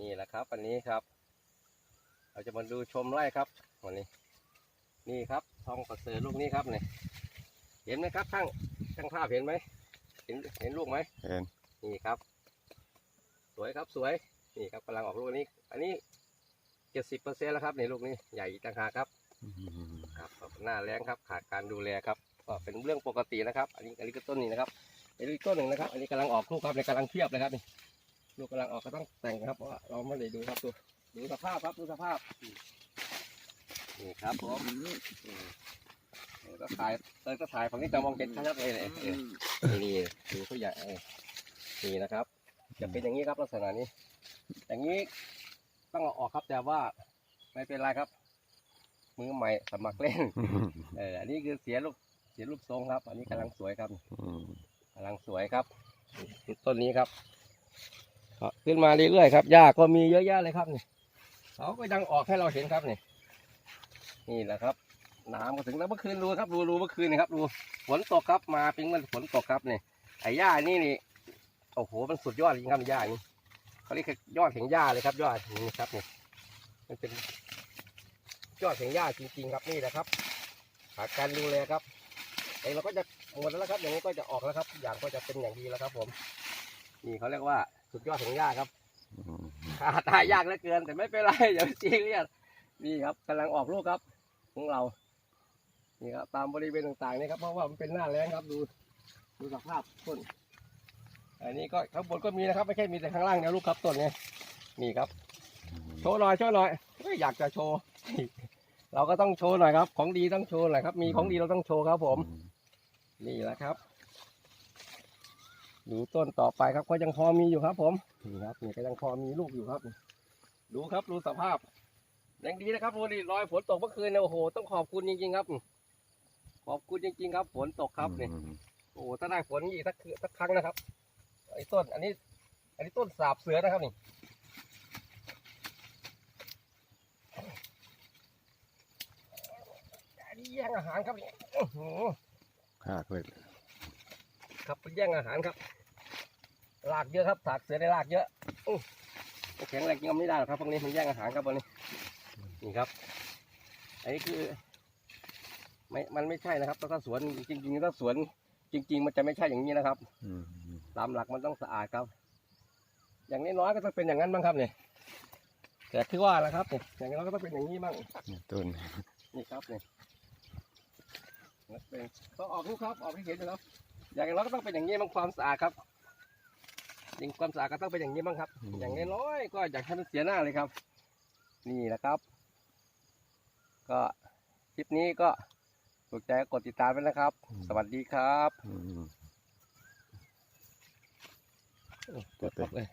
นี่แหละครับ วันนี้ครับ เราจะมาดูชมไร่ครับวันนี้ นี่ครับทองประเสริฐลูกนี้ครับเนี่ยเห็นไหมครับช่างช่างภาพเห็นไหมเห็นเห็นลูกไหมเห็นนี่ครับ สวยครับสวยนี่ครับกำลังออกลูกอันนี้ อันนี้เจ็ดสิบเปอร์เซ็นต์แล้วครับในลูกนี้ใหญ่อีกต่างหากครับอืมครับหน้าแรงครับขาดการดูแลครับก็เป็นเรื่องปกตินะครับ อันนี้อันนี้ก็ต้นนี้นะครับอันนี้ต้นหนึ่งนะครับ อันนี้กำลังออกลูกครับในกำลังเทียบเลยครับนี่ ลูกกำลังออกก็ต้องแต่งครับเพราะว่าเราไม่ได้ดูครับดูดูสภาพครับดูสภาพนี่ครับผมอืมเออก็ถ่ายเออก็ถ่ายฝั่งนี้จะมองเห็นชัดๆเลยเนี่ยเออนี่นี่ดูเขาใหญ่เออนี่นะครับ จะเป็นอย่างนี้ครับลักษณะนี้ อย่างนี้ต้องเอาออกครับแต่ว่าไม่เป็นไรครับ มือใหม่สมัครเล่นเอออันนี้คือเสียลูกเสียรูปทรงครับ อันนี้กำลังสวยครับอืมกำลังสวยครับนี่ต้นนี้ครับก็ ขึ้นมาเรื่อยๆครับหญ้าก็มีเยอะแยะเลยครับนี่เขาก็ยังออกให้เราเห็นครับนี่นี่แหละครับน้ำก็ถึงแล้วเมื่อคืนดูครับดูดูเมื่อคืนนี่ครับดูฝนตกครับมาเป็นมันฝนตกครับนี่ไอ้หญ้านี่นี่โอ้โหมันสุดยอดจริงครับหญ้านี่เขาเรียกยอดแห่งหญ้าเลยครับ ยอดนี่ครับนี่มันเป็นยอดแห่งหญ้าจริง ๆ ครับนี่แหละครับขาการดูแลครับไอเราก็จะหมดแล้วครับอย่างนี้ก็จะออกแล้วครับ อย่างก็จะเป็นอย่างดีแล้วครับ ผม นี่เขาเรียกว่า สุดยอดแห่งหญ้าครับอืมหาตายยากเหลือเกิน แต่ไม่เป็นไรอย่าไปซีเรียสนี่ครับกำลังออกลูกครับของเรา นี่ครับตามบริเวณต่างๆนี่ครับเพราะว่ามันเป็นหน้าแล้งครับดูดูสภาพต้นอันนี้ก็ข้างบนก็มีนะครับ ไม่ใช่มีแต่ข้างล่างนะลูกครับต้นนี้นี่ครับ โชว์หน่อยโชว์หน่อยเอ้ยอยากจะโชว์เราก็ต้องโชว์หน่อยครับ ของดีต้องโชว์หน่อยครับ มีของดีเราต้องโชว์ครับผม นี่แหละครับ ดูต้นต่อไปครับก็ยังพอมีอยู่ครับ ผมนี่ครับนี่ก็ยังพอมีลูกอยู่ครับ ดูครับดูสภาพยังดีนะครับดูดิรอยฝนตกเมื่อคืนเนี่ยโอ้โหต้องขอบคุณจริงๆครับ ขอบคุณจริง ๆ ครับ ฝนตกครับเนี่ยอืมโอ้โหถ้าได้ฝนอีกสักคืสักครั้งนะครับไอ้ต้น อันนี้ อันนี้ต้นสาบเสือนะครับนี่อันนี้แย่งอาหารครับนี่อื้อหือหากเลย ครับไปแย่งอาหารครับลากเยอะครับสาบเสือได้ลากเยอะอื้อแข็งแรงจริงๆไม่ได้หรอกครับพวกนี้มันแย่งอาหารครับวันนี้นี่ครับอันนี้คือไม่มันไม่ใช่นะครับถ้าสวนจริงๆถ้าสวนจริง ๆ มันจะไม่ใช่อย่างนี้นะครับอืมตามหลักมันต้องสะอาดครับ อย่างน้อยๆก็ต้องเป็นอย่างนั้นบ้างครับเนี่ยแต่คือว่าแหละครับเนี่ยอย่างน้อยก็ต้องเป็นอย่างนี้บ้างเนี่ยต้นนี่ครับเนี่ยเป็นก็ออกลูกครับออกให้เห็นอยู่แล้ว อย่างน้อยก็ต้องเป็นอย่างนี้บ้างความสะอาดครับจริงความสะอาดก็ต้องเป็นอย่างนี้บ้างครับ อย่างน้อยๆก็อยากให้มันเสียหน้าเลยครับ นี่แหละครับ ก็คลิปนี้ก็ถูกใจก็กดติดตามไปนะครับ สวัสดีครับอืมเปิดเลย